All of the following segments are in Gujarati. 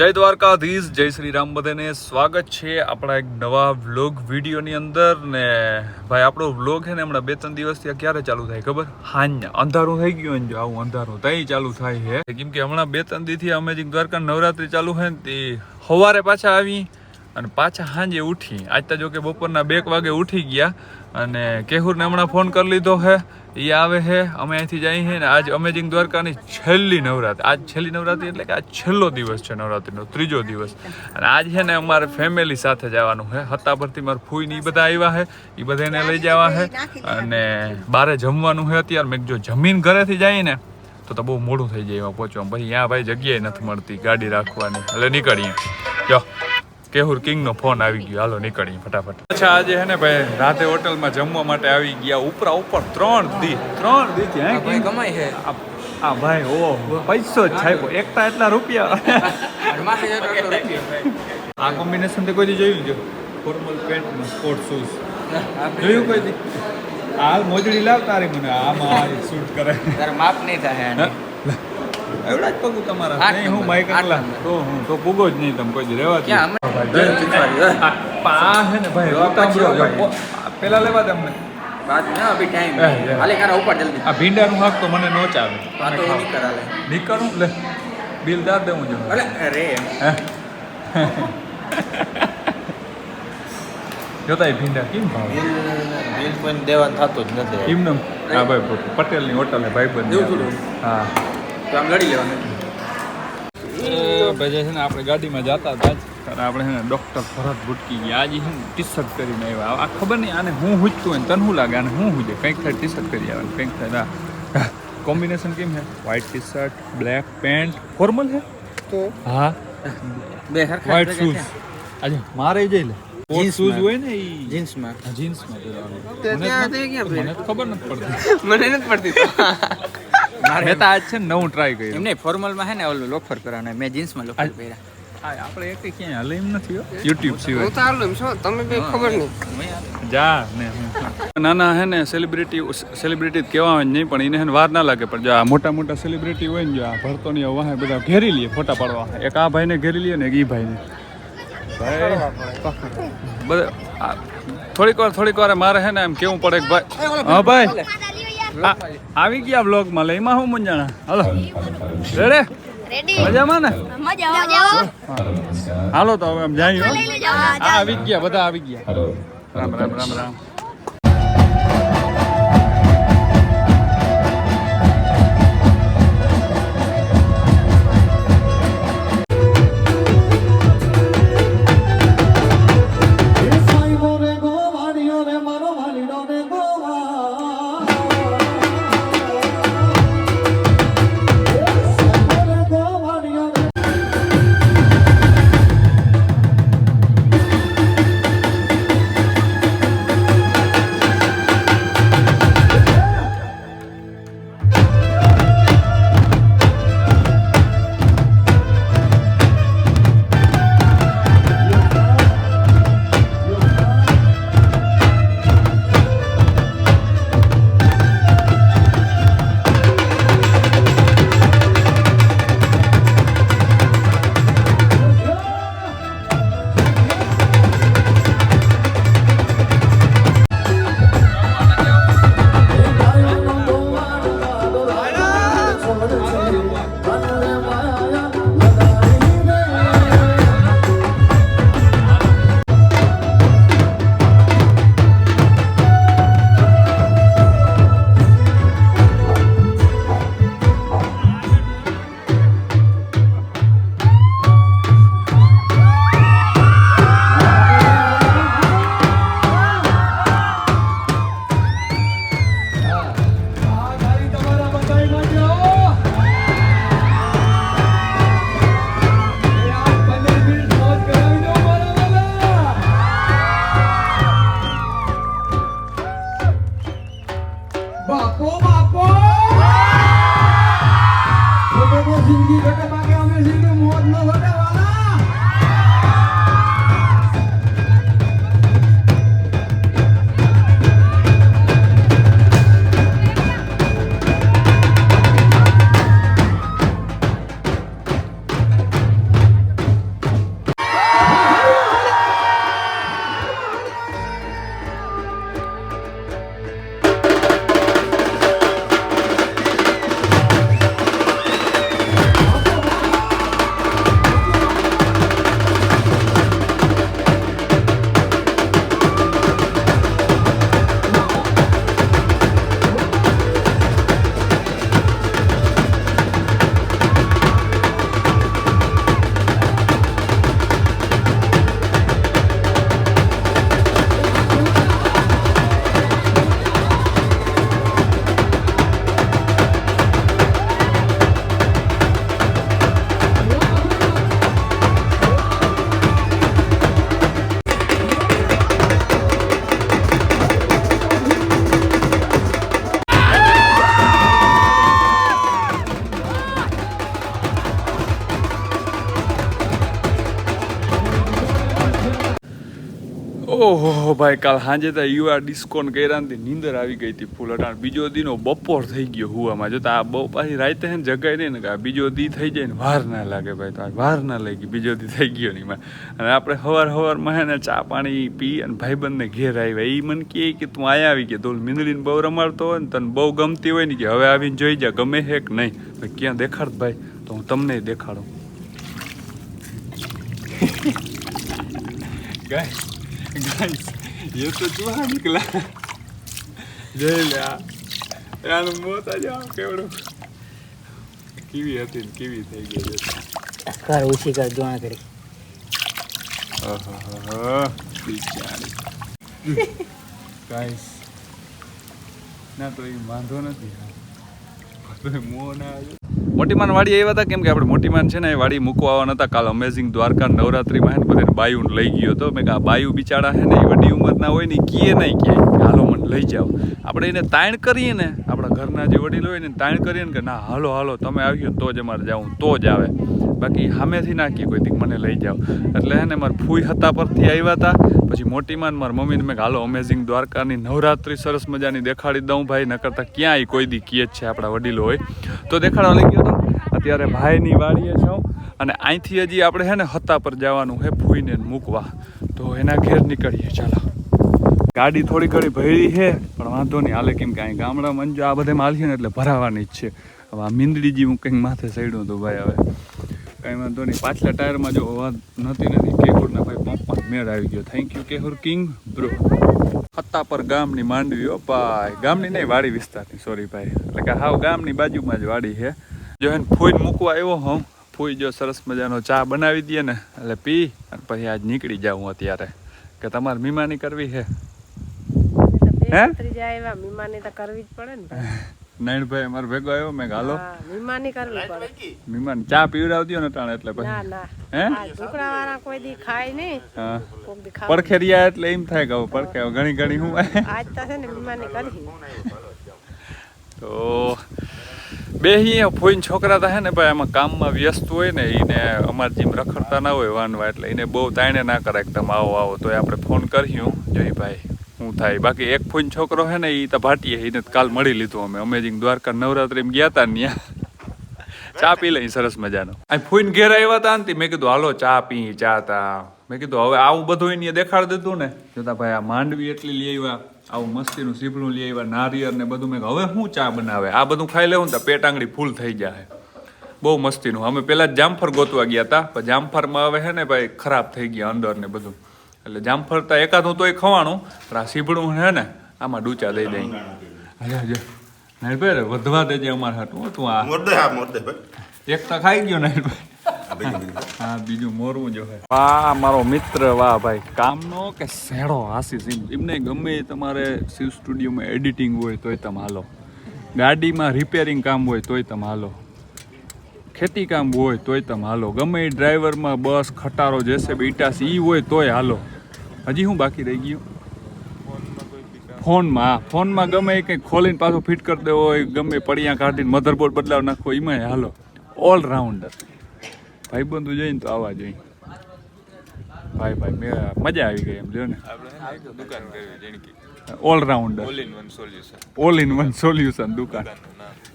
જય દ્વારકાધીશ, જય શ્રી રામ બધાને સ્વાગત છે આપણા એક નવા વ્લોગ વિડીયોની અંદર. ને ભાઈ, આપણો વ્લોગ છે ને હમણાં બે ત્રણ દિવસથી ક્યારે ચાલુ થાય ખબર? હાન્ય, અંધારું થઈ ગયું જો, આવું અંધારું તઈ ચાલુ થાય છે. કેમ કે હમણાં બે ત્રણ દીથી અમે જે દ્વારકા નવરાત્રી ચાલુ છે ને તે, સવારે પાછા આવી અને પાછા સાંજે ઉઠી. આજ તો જો બપોરના બે વાગે ઉઠી ગયા અને કેહુરને હમણાં ફોન કરી લીધો હે. એ આવે છે અમે અહીંથી જઈએ છીએ ને આજ અમેઝિંગ દ્વારકાની છેલ્લી નવરાત્રી. આજ છેલ્લી નવરાત્રી એટલે કે આજ છેલ્લો દિવસ છે નવરાત્રીનો, ત્રીજો દિવસ. અને આજ છે ને અમારે ફેમિલી સાથે જવાનું છે હતા પરથી મારા ફૂઈ ને એ બધા આવ્યા હે. એ બધાને લઈ જવા છે અને બારે જમવાનું છે અત્યારે. મેં જો જમીન ઘરેથી જઈએ ને, તો તો બહુ મોડું થઈ જાય એમાં પહોંચવામાં. પછી ત્યાં ભાઈ જગ્યાએ નથી મળતી ગાડી રાખવાની. એટલે નીકળીએ. જો. કેહુર કિંગ નો ફોન આવી ગયો. હાલો નીકળીએ ફટાફટ. અચ્છા આજે હે ને ભાઈ રાતે હોટલમાં જમવા માટે આવી ગયા ઉપરા ઉપર ત્રણ દી ત્રણ દી થી હે ભાઈ? કમાય છે. આ ભાઈ ઓ પૈસો જ છાપ્યો એકતા એટલા રૂપિયા. આ કોમ્બિનેશન તે કોઈ જોયું છે? ફોર્મલ પેન્ટ સ્પોર્ટ શૂઝ જોયું કોઈ હાલ મોજડી લાવ તારી મને. આમાં શૂટ કરે. તારે માપ નહીં થાય હા? એવડા જ પગું તમારા? નહીં હું માઈક આઠ તો હું તો પૂગો જ નહીં તમે કોઈ રહેવા દો. પા હે ને ભાઈ પેલા લેવા તમને અમને. બાદ ના અભી ટાઈમ. હે, હે. હાલે કારા ઉપર જલ્દી. આ ભીંડાનું હાક તો મને નો ચાલે. આ તો હું નહીં કરાલે. નીકળું? લે બિલ દાર હું જો અરે. અરે જોતા ભીંડા કેમ ભાવ? બિલ પણ દેવા થતો જ નથી. કેમ હા ભાઈ પટેલની હોટલે ભાઈ બંધ? હા. તો આમ લડી લેવાનું. ભાઈ છે ને આપણે ગાડીમાં જતા હતા જ ત્યારે આપણે છે ને ડૉક્ટર ભરત ભૂટકી ગયા. આજે છે ને ટી શર્ટ કરીને આવ્યા. આ ખબર નહીં આને હું હુજતું હોય ને તને શું લાગે? આને હું હુજે કંઈક થાય ટી શર્ટ કરી આવે કંઈક થાય. ના કોમ્બિનેશન કેમ છે? White T shirt black pant formal છે? તો? હા. બે હરખા વ્હાઇટ ભેગા શૂઝ આજે મારે જઈ લે. Jeans શૂઝમાં. હોય ને એ જીન્સમાં જીન્સમાં પહેરવાનું. તે મને ત્યાં જ તે ક્યાં મને જ ખબર નથી પડતી. મને નથી પડતી મેં તો આજ છે ને નવું ટ્રાય કર્યું. એમને ફોર્મલમાં હે ને ઓલું લોફર કરવાનું મેં જીન્સમાં લોફર પહેર્યા. આપણે એક ક્યાંય હાલે એમ નથી યુટ્યુબ સિવાય. તો હાલું છો તમે બે ખબર નહીં. જા ને નાના હે ને સેલિબ્રિટી સેલિબ્રિટી કહેવા હોય નહીં પણ એને વાર ના લાગે. પણ જો આ મોટા મોટા સેલિબ્રિટી હોય ને જો આ ભરતો ની વાહે બધા ઘેરી લઈએ ફોટા પાડવા. એક આ ભાઈને ઘેરી લઈએ ને એક ઈ ભાઈને. ભાઈ. બધા આ થોડીક વાર થોડીક વાર મારે હે ને એમ કેવું પડે કે ભાઈ હા ભાઈ. આવી ગયા બ્લોગમાં લે એમાં હું મુંજાણા? હલો. રેડે રેડી મજામાં ને? મજા મજા હાલો તો હવે આમ જાય હો. આવી ગયા બધા આવી ગયા. રામ રામ રામ રામ. ઓહો ભાઈ કાલ સાંજે તો યુવા ડિસ્કોન કર્યા ને નીંદર આવી ગઈ હતી ફૂલ અટાણ. બીજો દીનો બપોર થઈ ગયો હુવામાં જોતા આ બહુ પાછી રાતે હે ને જગાઈ નહીં ને કે બીજો દી થઈ જાય ને વાર ના લાગે ભાઈ તો વાર ના લાગી બીજો દી થઈ ગયો નહીં અને આપણે હવાર હવારમાં હે ને ચા પાણી પી અને ભાઈબંધને ઘેર આવ્યા. એ મને કહે કે તું અહીંયા આવી ગયો. તું મીંદડીને બહુ રમાડતો હોય ને તને બહુ ગમતી હોય ને કે હવે આવીને જોઈ જા ગમે હે કે નહીં. ક્યાં દેખાડ ભાઈ? તો હું તમને દેખાડું. ગાય. गाइस ये तो चूहा निकला જય લ્યા એનું મોત જ આવ કેવડું કેવી હતી ને કેવી થઈ ગઈ છે કર ઓછી કર જોણા કરી આહાહા, બિચારી ગાઈસ ના તો એ વાંધો નથી તો મોં ના આવ્યો મોટીમાન વાડી આવ્યા હતા? કેમ કે આપણે મોટીમાન છે ને, એ વાડી મૂકવા આવવાના હતા. કાલ અમેઝિંગ દ્વારકા નવરાત્રીમાં હે ને, બધાને બાયું લઈ ગયો હતો. મેં આ બાયું બિચારા હે ને, એ વડી ઉંમરના હોય ને કીએ નહીં કે, હાલો, મને લઈ જાઓ. આપણે એને તાણ કરીએ ને, આપણા ઘરના જે વડીલો હોય ને તાણ કરીએ ને કે, ના, હાલો હાલો, તમે આવ્યો તો જ અમારે જાવું તો જ આવે. બાકી સામેથી ના કહે કોઈ દીક મને લઈ જાઓ. એટલે હે ને મારા ફૂઈ હતા પરથી આવ્યા હતા પછી મોટીમાન મારા મમ્મીને મેં હાલો અમેઝિંગ દ્વારકાની નવરાત્રી સરસ મજાની દેખાડી દઉં ભાઈ ન કરતાં ક્યાંય કોઈ દી કીએ છે આપણા વડીલો હોય. તો દેખાડવા લઈ ગયો હતો અત્યારે ભાઈની વાડીએ છું અને અહીંથી હજી આપણે હે ને હત્તા પર જવાનું હે ફૂઈને મૂકવા. તો એના ઘેર નીકળીએ, ચાલો. ગાડી થોડી ઘણી ભરી છે, પણ વાંધો નહીં, હાલે કેમ કે અહીં ગામડામાં જો આ બધે માલ છે ને એટલે ભરાવાની જ છે. હવે આ મીંદડી જેવું કંઈક માથે સડ્યું હતું ભાઈ હવે. કાંઈ વાંધો નહીં. પાછલા ટાયરમાં જો વાત નથી નથી. કેહુરના ભાઈ પંપમાં મેળ આવી ગયો. થેન્ક યુ કેહુર કિંગ બ્રો પર ગામની માંડવી ઓ ભાઈ. ગામની નહીં વાડી વિસ્તારની. સોરી ભાઈ. એટલે કે હાવ ગામની બાજુમાં જ વાડી છે. જો એને ફૂઈને મૂકવા આવ્યો હું. ફૂઈ જો સરસ મજાનો ચા બનાવી દે ને. એટલે પી અને પછી આજ નીકળી જાઉં અત્યારે. કે તમારે મીમાની કરવી છે? હે? મીમાની તો કરવી જ પડે ને. નયનભાઈ અમારો ભેગો આવ્યો મેં ગાલો હાલો. મીમાની કરવી પડે. મીમાન ચા પીવડાવ ને ટાણે એટલે પછી. ના હે? ઢોકળા વાળા કોઈ દી ખાય નહીં હા. કોક દી એટલે એમ થાય કે પરખે ઘણી ઘણી હું આજ તો છે ને મીમાની કરી તો બે ફોઈન છોકરા તા હે ને ભાઈ આમાં કામમાં વ્યસ્ત હોય ને એને અમારી જેમ રખડતા ના હોય વાનવા એટલે એને બહુ તાણે ના કરે એકદમ તમે આવો આવો તો આપણે ફોન કર્યું. જય ભાઈ. શું થાય. બાકી એક ફોન છોકરો હે ને એ તો ભાટીએ એને કાલ મળી લીધું અમે. અમેઝિંગ દ્વારકા નવરાત્રી ગયા હતા ત્યાં. ચા પી લઈ, સરસ મજાનો. આ ફોઈન ઘેર આવ્યા હતા ને મેં કીધું, હાલો, ચા પી, ચા તા. મેં કીધું, હવે આવું બધું એને દેખાડ દીધું ને? જોતા ભાઈ, આ માંડવી એટલી લઈ આવ્યા આવું મસ્તીનું સીપડું લઈ આવ્યા નારિયેળ ને બધું. મેં હવે શું ચા બનાવે? આ બધું ખાઈ લેવું ને તો પેટ આંગળી ફૂલ થઈ જાય બહુ મસ્તીનું. અમે પહેલાં જ જામફળ ગોતવા ગયા હતા પણ જામફરમાં હવે હે ને ભાઈ, ખરાબ થઈ ગયા અંદર ને બધું. એટલે જામફળ તો એકાદું તોય ખવાનું પણ આ સીપડું છે ને આમાં ડૂચા દઈ દઈ હાલે હાલે નહીં વધવા દેજે અમારે હાટું હતું તું આ. મોરદે હા મોરદે ભાઈ. એક તો ખાઈ ગયો ને હા બીજું મોરવું જો વાહ મારો મિત્ર વાહ ભાઈ. કામનો કે સેડો આશીષ એમ એમને ગમે તમારે શિવ સ્ટુડિયોમાં એડિટિંગ હોય તોય તમે હાલો. ગાડીમાં રિપેરિંગ કામ હોય તોય તમે હાલો. ખેતી કામ હોય તોય તમે હાલો. ગમે એ ડ્રાઈવરમાં બસ ખટારો જેસે બીટાસ એ હોય તોય હાલો. હજી હું બાકી રહી ગયું. ફોનમાં ફોનમાં ગમે એ કંઈક ખોલીને પાછો ફિટ કરી દેવો હોય ગમે પડિયા કાઢીને મધરબોર્ડ બદલાવ નાખો એમાં હાલો. ઓલ રાઉન્ડર ભાઈબંધુ જઈને તો આવા જોઈએ ભાઈ ભાઈ મેં મજા આવી ગઈ એમ લ્યો ને? All rounder all in one solution all in one solution દુકાન.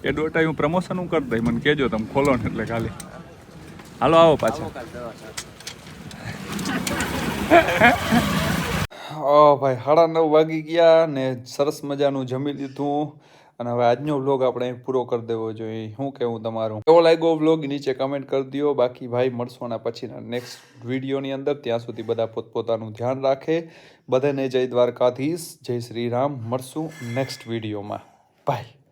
એ ડોટા હું પ્રમોશન હું કરી દઈ મને કહેજો તમે ખોલો ને એટલે ખાલી. હાલો આવો પાછા. ભાઈ, સાડા નવ વાગી ગયા ને સરસ મજાનું જમી લીધું. અને હવે આજનો વ્લોગ આપણે પૂરો કરી દેવો જોઈએ. શું કહેવું તમારું? કેવો લાગ્યો વ્લોગ? નીચે કમેન્ટ કરી દો બાકી ભાઈ મળશોના પછીના નેક્સ્ટ વિડીયોની અંદર. ત્યાં સુધી બધા પોતપોતાનું ધ્યાન રાખે. બધાને જય દ્વારકાધીશ. જય શ્રી રામ. મળશું નેક્સ્ટ વિડીયોમાં બાય